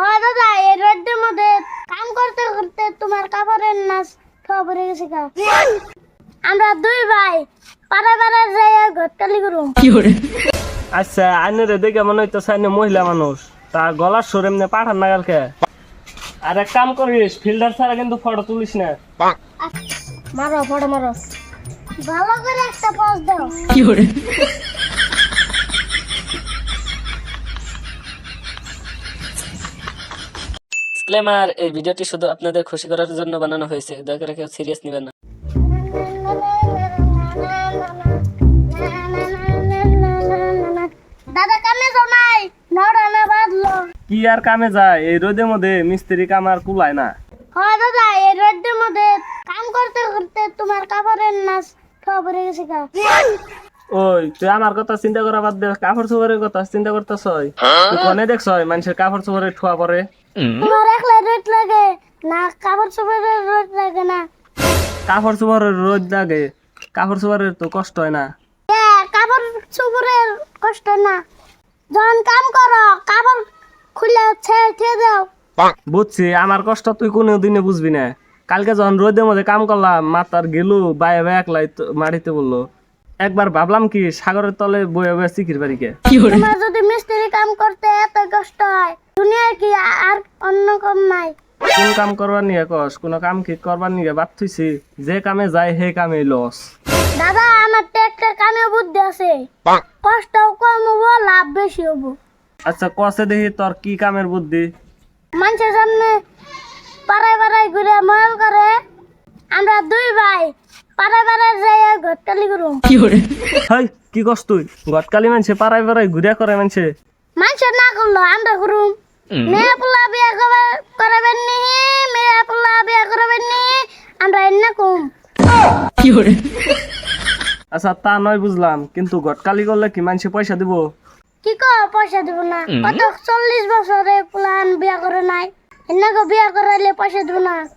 হ্যাঁ দাদা এই রোদের মধ্যে কাম করতে করতে তোমার কাপড়ের নাচ খাওয়া পড়ে গেছে আমরা দুই ভাই পাড়া পাড়া যাই ঘরটালি করুম। আচ্ছা আইনের দেখে মনে হইতেছে আইনে মহিলা মানুষ। তা গলার সুর এমনি পাঠান নাগালকে আর এক কাম করিস ফিল্টার ছাড়া কিন্তু ফটো তুলিস না। মারো ফটো মারো। ভালো করে একটা পোজ দাও। ডিসক্লেমার এই ভিডিওটি শুধু আপনাদের খুশি করার জন্য বানানো হয়েছে। দয়া করে কেউ সিরিয়াস নেবেন না। দাদা কামে যাও নাই। নড়া বাদলো কি আর কামে যায়? এই রোদের মধ্যে মিস্ত্রি কাম আর কুলায় না। হ্যাঁ দাদা এই রোদের মধ্যে কাম করতে করতে তোমার কাপড়ের নাচ পড়ে গেছে গা। ওই তুই আমার কথা চিন্তা করা বাদ দে। কাপড় চোপড়ের কথা চিন্তা করতেছ তুই কনে দেখছ মানুষের কাপড় চোপড়ে ঠোয়া পরে তোমার একলা রোদ লাগে। না কাপড় চোপড়ের রোদ লাগে না। কাপড় চোপড়ের রোদ লাগে। কাপড় চোপড়ের তো কষ্ট হয় না কাপড় চোপড়ের কষ্ট না। যখন কাম করো। কাপড় খুলে ছেড়ে দাও। বুঝছি আমার কষ্ট তুই কোনো দিনে বুঝবি না। কালকে যখন রোদের মধ্যে কাম করলাম মাতার গেলু বায়ে একলাই মাটিতে বলল একবার ভাবলাম কি সাগরের তলে বয়ে বয়ে বাড়িকে তোমার যদি মিস্ত্রি কাম করতে এত কষ্ট হয় দুনিয়ার কি আর অন্য কম নাই? কোন কাম করবার নিয়ে কস কোন কাম কি করবার নিয়ে বাদ থুইছি যে কামে যায় সেই কামে লস। দাদা আমার তো একটা কামে বুদ্ধি আছে। কষ্ট কম হব লাভ বেশি হব। আচ্ছা কষে দেখি তোর কি কামের বুদ্ধি? মানুষের সামনে পাড়ায় পাড়ায় ঘুরে ময়ল করে। আমরা দুই ভাই পাড়ায় পাড়ায় যাই ঘরটালি করুম। হাই কি কস তুই? গতকালি মানছে পাড়ায় পাড়ায় ঘুরিয়া করে মানছে। মানুষের না করল আমরা করুম। মেয়ে পোলা বিয়া করবে- করাবেন নি মেয়ে পোলা বিয়া করবেন নি আমরা এনে কম। আচ্ছা তা নয় বুঝলাম কিন্তু গতকালি করলে কি মানছে পয়সা দিব? কি কো পয়সা দিব না। কত চল্লিশ বছরে প্লান বিয়া করে নাই। এনাকে বিয়া করাইলে পয়সা দিব না।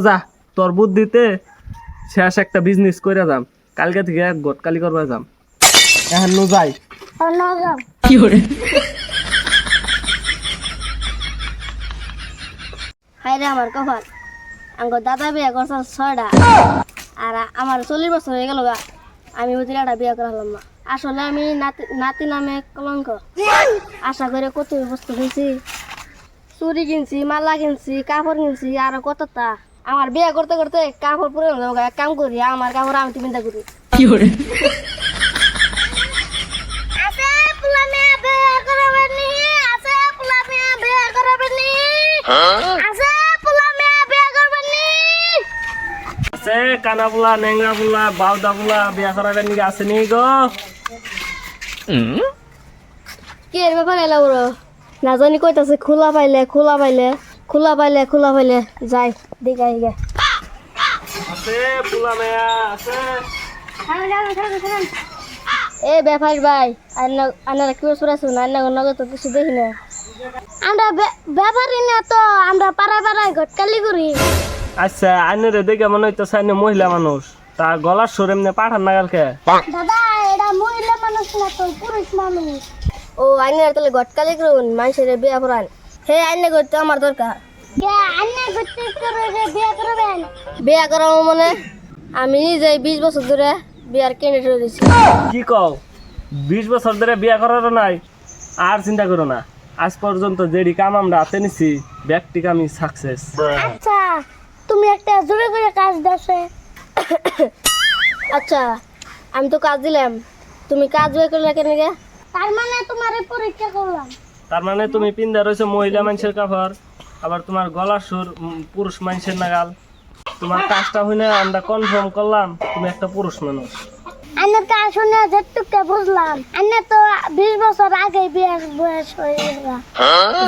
যা তোর বুদ্ধিতে শেষ একটা বিজনেস করে যাম। কালকে থেকে এক গতকালি করবা যাম। এখন নো যাই। অন্য যাও। হাই রে আমার কপাল। আঙ্গ দাদা বিয়া করছে ছয়টা। আর আমার চল্লিশ বছর হয়ে গেল গা। আমি ওই তিনটা বিয়া করালাম না। আসলে আমি নাতি নাতি নামে কলঙ্ক। আশা করে কত বস্তু কিনছি চুরি কিনছি মালা কিনছি কাপড় কিনছি আর কত তা আমার বিয়ে করতে করতে কাপড় পরে এক কাম করি আমার কাপড় আমি চিন্তা করি? আছে পোলা মেয়ে বিয়ে করাবেন নি আছে পোলা মেয়ে বিয়ে করাবেন নি আছে পোলা মেয়ে বিয়ে করবেন নি আছে কানা বুলা নেংরা বুলা বাউদা বুলা বিয়া করাবেন নাকি আছে নি গো? কি এর ব্যাপার এলা বড়? না জানি কইতাছে খোলা পাইলে খোলা পাইলে। খোলা পাইলে খোলা পাইলে যাই দেখাই গে আছে বুলা মেয়া আছে। এ ব্যাপার ভাই আন্না কি না আন্না নগদ তো কিছু দেখি না আমরা ব্যাপারই না তো আমরা পাড়ায় পাড়ায় ঘটকালি করি আচ্ছা আইনের দেখে মনে হইতেছে আইনে মহিলা মানুষ। তা গলার সুর এমনি পাঠান নাগালকে দাদা এটা মহিলা মানুষ না তো পুরুষ মানুষ। ও আইনের তাহলে ঘটকালি করুন মানুষের বিয়া করান হে আইনে করতে আমার দরকার। বিয়া করাবো? মানে? আমি নিজে বিশ বছর ধরে বিয়ার ক্যান্ডিডেট দিচ্ছি কি কও? বিশ বছর ধরে বিয়া করার নাই আর চিন্তা করো না। আজ পর্যন্ত যেডি কাম আমরা হাতে নিছি ব্যক্তি কামি সাকসেস আচ্ছা তুমি একটা জোরে করে কাজ দাসে। আচ্ছা আমি তো কাজ দিলাম। তুমি কাজ হয়ে করলে কেন গে? তার মানে তোমার পরীক্ষা করলাম। তার মানে তুমি পিন্দা রয়েছে মহিলা মানুষের কাপড় আবার তোমার গলার সুর পুরুষ মানুষের নাগাল। তোমার কাজটা হইলে আমরা কনফার্ম করলাম তুমি একটা পুরুষ মানুষ। আন্নার কাজ শুনে যেটুকু বুঝলাম আন্না তো বিশ বছর আগে বিয়ের বয়স হয়ে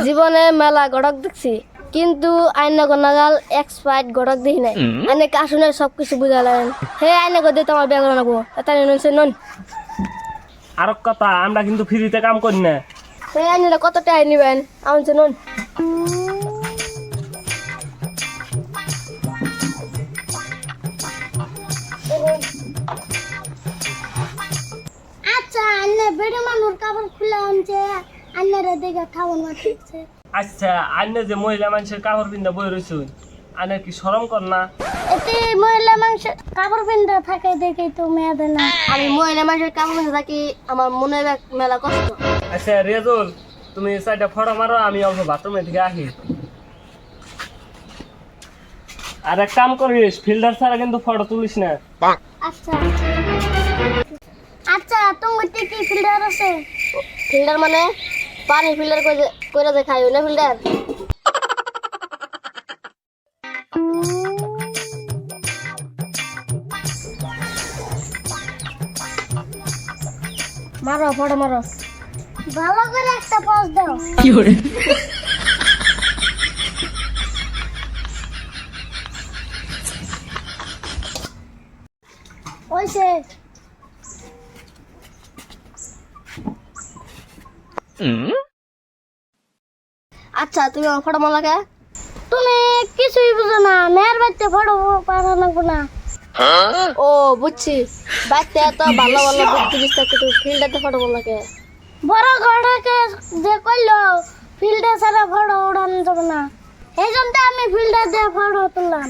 জীবনে মেলা গড়ক দেখছি কিন্তু আইনা নাগাল এক্সপার্ট গড়ক দেখি নাই। আইনে কাজ শুনে সবকিছু বুঝালেন। হে আইনে গদে তোমার বিয়ে করে নেব এটা নিন নন। আর কথা আমরা কিন্তু ফ্রিতে কাম করি না। আইনে কত টাকা নিবেন? আমার আচ্ছা আন্নে বেড়ে মানুষ কাপড় খুলে আনছে আন্নারে দেখে খাওয়ান মারছে আচ্ছা যে মহিলা মানুষের কাপড় পিন্ধা বই কি কর না? এতে মহিলা মানুষ কাপড় পিন্ধা থাকে দেখে তো না। আমি মহিলা মানুষের থাকি আমার মনে মেলা কষ্ট। আচ্ছা রেজুল তুমি চারটা ফটো মারো আমি অল্প বাথরুমে থেকে আসি। আর এক কাম করিস ফিল্টার ছাড়া কিন্তু ফটো তুলিস না। আচ্ছা। আচ্ছা তোমার কি ফিল্টার আছে? ফিল্টার মানে পানি ফিল্টার করে করে যে খাই না ফিল্টার? মারো ফটো মারো। ভালো করে একটা পোজ দাও। ওইসে আচ্ছা তুমি আমার ফটো মারলা কে? তুমি কিছুই বুঝো না মেয়ের বাড়িতে ফটো পাঠানো না। ও বুঝছি। বাইতে এত ভালো ভালো বুদ্ধি তুমি ফিল্টারতে ফটো কে? বড় ঘরটাকে যে করল ফিল্টার ছাড়া ফটো উড়ানো যাবে না। এই জন্য আমি ফিল্টার দিয়ে ফটো তুললাম।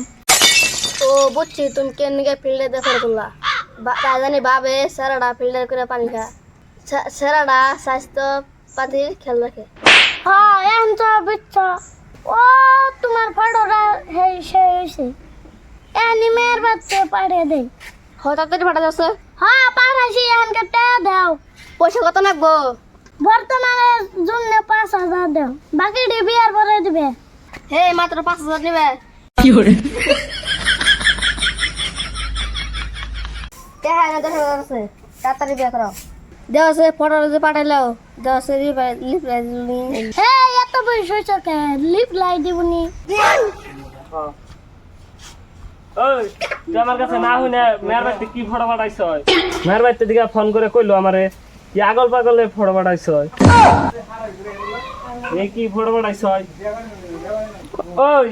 ও বুঝছি তুমি কেন ফিল্টার দিয়ে ফটো তুললা? বা- রাজধানী বাবে সেরাটা ফিল্টার করে পানি খা। সে- স্বাস্থ্য পাতি খেয়াল রাখে। হ্যাঁ এখন তো বুঝছ। ও তোমার ফটোটা হেই সে হয়েছে এনি মেয়ের বাচ্চা পাঠিয়ে দেয় হয় তাড়াতাড়ি পাঠা যাচ্ছে হ্যাঁ পাঠাইছি এখানকে টাকা দাও। পয়সা কত লাগবো? বর্তমানে জন্য পাঁচ হাজার দাও। বাকিটি বিয়ার পরে দিবে। হে মাত্র পাঁচ হাজার নিবে দেখা না দেখা যাচ্ছে। তাড়াতাড়ি বিয়ে করো। দেওয়া আছে ফটো যে পাঠাইলো দেওয়া আছে রিপ্লাই হে এত বয়স হয়েছে কে? লিপ লাই দিবনি। ওই তুই আমার কাছে না হই মেয়ের বাড়িতে কি ফটো পাঠাইছ মেয়ের বাড়িতে দিকে ফোন করে কইলো আমারে কি আগল পাগলে ফটো পাঠাইছ এই কি ফটো পাঠাইছ ওই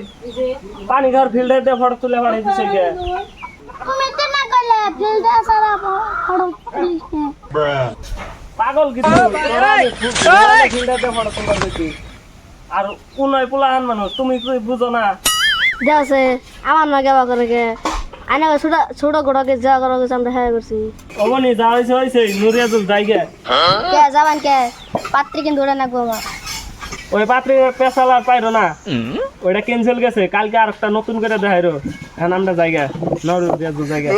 পানি ঘর ফিল্টার দিয়ে ফটো তুলে পাঠাই দিছে কে। পাগল কিছু ফিল্টার দিয়ে ফটো তুলে দিছি আর উনয় পোলাহান মানুষ তুমি কি বুঝো না? আছে আমার না গেবা করে কে আইনা ছোট ছোট গোড়াকে যা গেছে আমরা হ্যাঁ করছি। অবনি যা হয়েছে হয়েছে নুরিয়াজুল জায়গা কে যাবান কে? পাত্রী কিন্তু ওটা নাকবো আমার ওই পাত্রী পেশাল আর পাইরো না। ওইটা ক্যান্সেল গেছে কালকে আর একটা নতুন করে দেখাইরো। এখন আমরা জায়গা নরিয়াজুল জায়গা